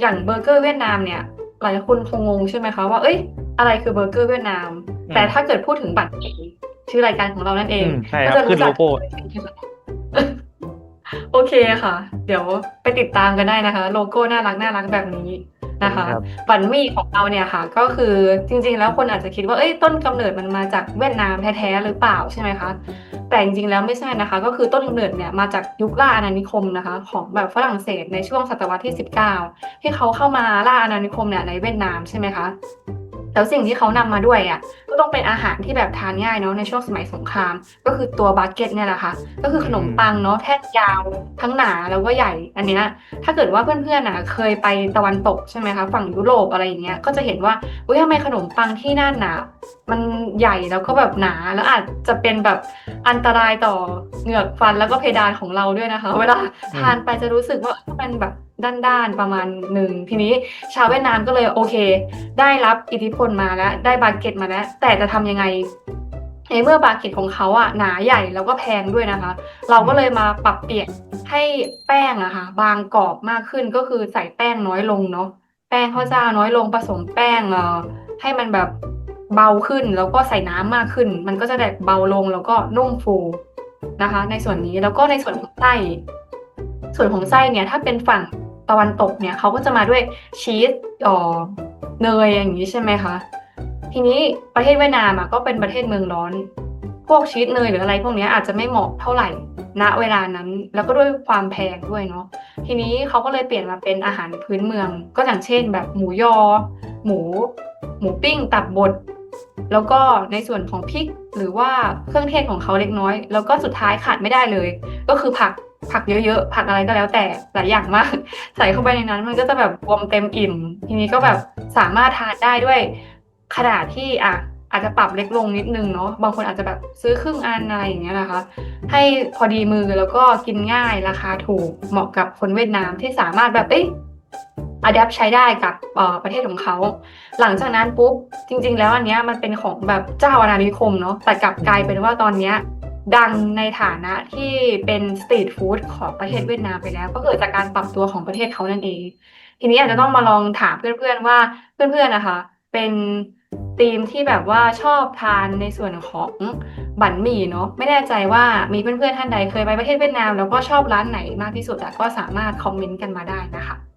อย่างเบอร์เกอร์เวียดนามเนี่ยหลายคนคงงงใช่ไหมคะว่าเอ้ย อะไรคือเบอร์เกอร์เวียดนามอืมแต่ถ้าเกิดพูดถึงบัตรหมี่ชื่อรายการของเรานั่นเองอืมใช่ครับก็จะรู้จัขึ้นโลโก้โอเคค่ะ เดี๋ยวไปติดตามกันได้นะคะ โลโก้น่ารักน่ารักแบบนี้ นะคะครับบันมี่ของเราเนี่ยค่ะ ก็คือจริงๆ แล้วคนอาจจะคิดว่าเอ้ยต้นกำเนิดมันมาจากเวียดนามแท้ๆหรือเปล่าใช่ไหมคะแต่จริงๆแล้วไม่ใช่นะคะ ก็คือต้นกำเนิดเนี่ยมาจากยุคล่าอาณานิคมนะคะ ของแบบฝรั่งเศสในช่วงศตวรรษที่ 19 ที่เขาเข้ามาล่าอาณานิคมเนี่ยในเวียดนามใช่ไหมคะ แล้วสิ่งที่เขานำมาด้วยอะก็ต้องเป็นอาหารที่แบบทานง่ายเนาะในช่วงสมัยสงคราม ก็คือตัวบาเก็ตเนี่ยแหละค่ะ ก็คือขนมปังเนาะแท่งยาวทั้งหนาแล้วก็ใหญ่อันเนี้ยถ้าเกิดว่าเพื่อนๆน่ะเคยไปตะวันตกใช่ไหมคะฝั่งยุโรปอะไรอย่างเงี้ยก็จะเห็นว่าอุ้ยทำไมขนมปังที่นั่นหน่ะมันใหญ่แล้วก็แบบหนาแล้วอาจจะเป็นแบบอันตรายต่อเหงือกฟันแล้วก็เพดานของเราด้วยนะคะ เวลาทานไปจะรู้สึกว่ามันแบบ ด้านๆประมาณหนึ่งทีนี้ชาวเวียดนามก็เลยโอเค ได้รับอิทธิพลมาแล้ว ได้บาเก็ตมาแล้ว แต่จะทำยังไงในเมื่อบาเก็ตของเขาอะหนาใหญ่แล้วก็แพงด้วยนะคะ เราก็เลยมาปรับเปลี่ยนให้แป้งอะค่ะบางกรอบมากขึ้นก็คือใส่แป้งน้อยลงเนาะแป้งข้าวเจ้าน้อยลงผสมแป้งเอ่อให้มันแบบเบาขึ้นแล้วก็ใส่น้ำมากขึ้น มันก็จะแบบเบาลงแล้วก็นุ่มฟูนะคะ ในส่วนนี้แล้วก็ในส่วนของไส้ส่วนของไส้เนี่ยถ้าเป็นฝั่ง ตะวันตกเนี่ยเขาก็จะมาด้วยชีสอ๋อเนยอย่างนี้ใช่ไหมคะ ทีนี้ประเทศเวียดนามก็เป็นประเทศเมืองร้อน พวกชีสเนยหรืออะไรพวกนี้อาจจะไม่เหมาะเท่าไหร่ณเวลานั้น แล้วก็ด้วยความแพงด้วยเนาะ ทีนี้เขาก็เลยเปลี่ยนมาเป็นอาหารพื้นเมือง ก็อย่างเช่น แบบหมูยอ หมู หมูปิ้งตับบด แล้วก็ในส่วนของพริกหรือว่าเครื่องเทศของเขาเล็กน้อย แล้วก็สุดท้ายขาดไม่ได้เลย ก็คือผัก ผักเยอะๆ ผักอะไรก็แล้วแต่หลายอย่างมาก ใส่เข้าไปในนั้นมันก็จะแบบรวมเต็มอิ่ม ทีนี้ก็แบบสามารถทานได้ด้วยขนาดที่อะอาจจะปรับเล็กลงนิดนึงเนาะบางคนอาจจะแบบซื้อครึ่งอันอะไรอย่างเงี้ยนะคะ ให้พอดีมือแล้วก็กินง่ายราคาถูกเหมาะกับคนเวียดนามที่สามารถแบบเอ้ยอัดแอปใช้ได้กับเอ่อประเทศของเขา หลังจากนั้นปุ๊บจริง ๆ แล้วอันเนี้ยมันเป็นของแบบเจ้าอาณานิคมเนาะแต่กลับกลายเป็นว่าตอนเนี้ย ดังในฐานะที่เป็นสตรีทฟู้ดของประเทศเวียดนามไปแล้ว ก็เกิดจากการปรับตัวของประเทศเขานั่นเอง ทีนี้อาจจะต้องมาลองถามเพื่อนๆว่าเพื่อนๆนะคะ เป็นทีมที่แบบว่าชอบทานในส่วนของบั่นหมี่เนาะไม่แน่ใจว่ามีเพื่อนๆท่านใดเคยไปประเทศเวียดนาม แล้วก็ชอบร้านไหนมากที่สุดก็สามารถคอมเมนต์กันมาได้นะคะ